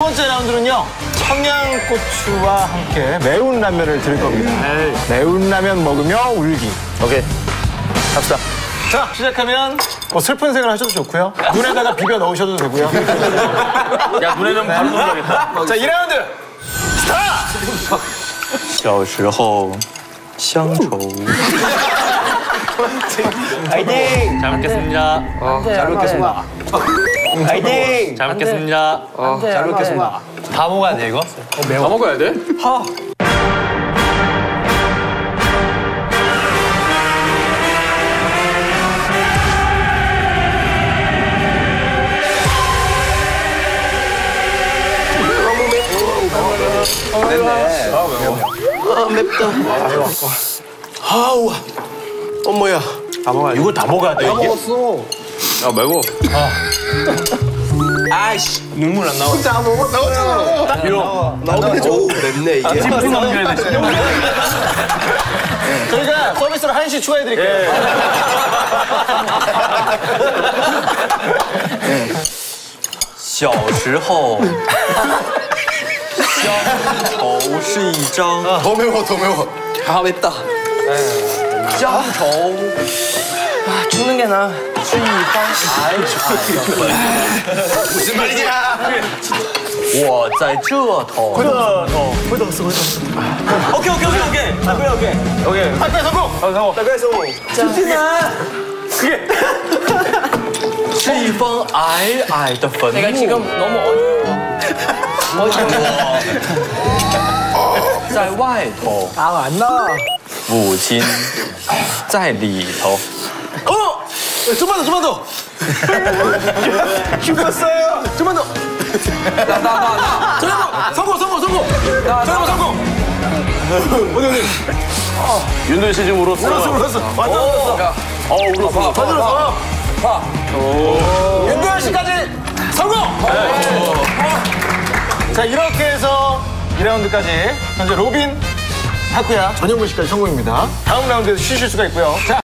첫 번째 라운드는요 청양고추와 함께 매운 라면을 드릴 겁니다 매운 라면 먹으며 울기 오케이 갑시다 자 시작하면 뭐 슬픈 생을 하셔도 좋고요 눈에다가 비벼 넣으셔도 되고요 야 눈에는 바로 넣어야겠다. 자 2라운드 小时候乡愁。 파이팅 잘 먹겠습니다. 잘 먹겠습니다 파이팅! 잘 먹겠습니다. 잘 먹겠습니다. 다 먹어야 돼 이거? 다 먹어야 돼? 어머야. 이거 다 먹어야 돼 이게 야 매워. 아이씨. 눈물 안 나와. 혼자 먹어. 나오잖아. 나오는데 오 맵네 이게. 찜 넘겨야 돼. 저희가 서비스로 한시 추가해드릴게요 小时候，乡愁是一张 더 매워 더 매워. 아 맵다. 乡愁 죽는 게 나. 무슨 말이냐? 我在这头。 오케이 오케이 오케이 오케이 오케이 오케이 오케이 탈퇴 성공 어, 성공 탈퇴 성공 是一方矮矮的坟墓。 지금 너무 어려워. 在外头， 아안 나와 母亲在里头。 어! 좀만 더 좀만 더. 죽었어요. 좀만 더. 나 나 나 나. 성공 성공 성공. 성공 성공. 어디 어디? 윤도현 씨 지금 울었어. 울었어 울었어. 완전 울었어. 어 울었어. 완전 울었어. 윤도현 씨까지 성공! 자 이렇게 해서 2라운드까지 현재 로빈 타쿠야 전현무 씨까지 성공입니다. 다음 라운드에서 쉬실 수가 있고요. 자